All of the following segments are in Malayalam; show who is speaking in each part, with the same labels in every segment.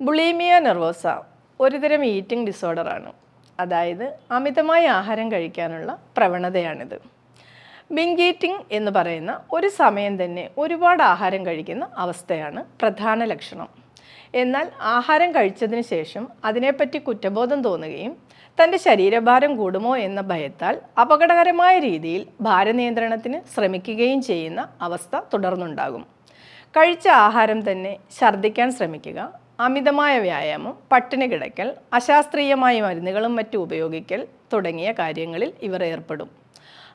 Speaker 1: ബുളീമിയ നെർവോസ ഒരുതരം ഈറ്റിംഗ് ഡിസോർഡറാണ് അതായത് അമിതമായ ആഹാരം കഴിക്കാനുള്ള പ്രവണതയാണിത്. ബിങ് ഈറ്റിംഗ് എന്ന് പറയുന്ന ഒരു സമയം തന്നെ ഒരുപാട് ആഹാരം കഴിക്കുന്ന അവസ്ഥയാണ് പ്രധാന ലക്ഷണം. എന്നാൽ ആഹാരം കഴിച്ചതിന് ശേഷം അതിനെപ്പറ്റി കുറ്റബോധം തോന്നുകയും തന്റെ ശരീരഭാരം കൂടുമോ എന്ന ഭയത്താൽ അപകടകരമായ രീതിയിൽ ഭാരനിയന്ത്രണത്തിന് ശ്രമിക്കുകയും ചെയ്യുന്ന അവസ്ഥ തുടർന്നുണ്ടാകും. കഴിച്ച ആഹാരം തന്നെ ഛർദ്ദിക്കാൻ ശ്രമിക്കുക അമിതമായ വ്യായാമം പട്ടിണി കിടക്കൽ അശാസ്ത്രീയമായ മരുന്നുകളും മറ്റും ഉപയോഗിക്കൽ തുടങ്ങിയ കാര്യങ്ങളിൽ ഇവർ ഏർപ്പെടും.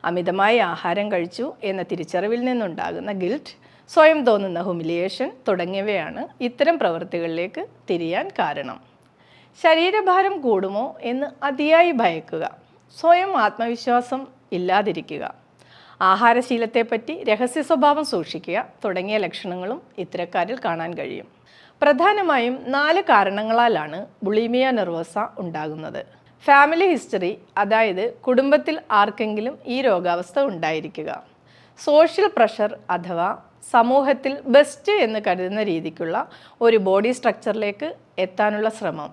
Speaker 1: അമിതമായി ആഹാരം കഴിച്ചു എന്ന തിരിച്ചറിവിൽ നിന്നുണ്ടാകുന്ന ഗിൽറ്റ് സ്വയം തോന്നുന്ന ഹുമിലിയേഷൻ തുടങ്ങിയവയാണ് ഇത്തരം പ്രവൃത്തികളിലേക്ക് തിരിയാൻ കാരണം. ശരീരഭാരം കൂടുമോ എന്ന് അതിയായി ഭയക്കുക സ്വയം ആത്മവിശ്വാസം ഇല്ലാതിരിക്കുക ആഹാരശീലത്തെപ്പറ്റി രഹസ്യ സ്വഭാവം സൂക്ഷിക്കുക തുടങ്ങിയ ലക്ഷണങ്ങളും ഇത്തരക്കാരിൽ കാണാൻ കഴിയും. പ്രധാനമായും നാല് കാരണങ്ങളാലാണ് ബുളീമിയ നെർവോസ ഉണ്ടാകുന്നത്. ഫാമിലി ഹിസ്റ്ററി അതായത് കുടുംബത്തിൽ ആർക്കെങ്കിലും ഈ രോഗാവസ്ഥ ഉണ്ടായിരിക്കുക. സോഷ്യൽ പ്രഷർ അഥവാ സമൂഹത്തിൽ ബെസ്റ്റ് എന്ന് കരുതുന്ന രീതിക്കുള്ള ഒരു ബോഡി സ്ട്രക്ചറിലേക്ക് എത്താനുള്ള ശ്രമം.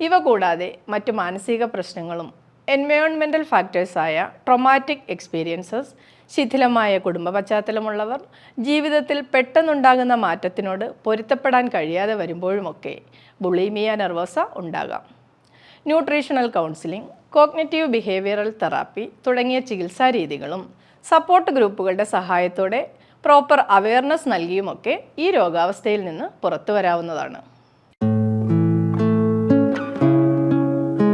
Speaker 1: ഇവ കൂടാതെ മറ്റു മാനസിക പ്രശ്നങ്ങളും എൻവയോൺമെന്റൽ ഫാക്ടേഴ്സായ ട്രൊമാറ്റിക് എക്സ്പീരിയൻസസ് ശിഥിലമായ കുടുംബ പശ്ചാത്തലമുള്ളവർ ജീവിതത്തിൽ പെട്ടെന്നുണ്ടാകുന്ന മാറ്റത്തിനോട് പൊരുത്തപ്പെടാൻ കഴിയാതെ വരുമ്പോഴുമൊക്കെ ബുളീമിയ നെർവോസ ഉണ്ടാകാം. Nutritional counselling cognitive behavioural therapy തുടങ്ങിയ ചികിത്സാ രീതികളും സപ്പോർട്ട് ഗ്രൂപ്പുകളുടെ സഹായത്തോടെ പ്രോപ്പർ അവയർനെസ് നൽകിയുമൊക്കെ ഈ രോഗാവസ്ഥയിൽ നിന്ന് പുറത്തു വരാവുന്നതാണ്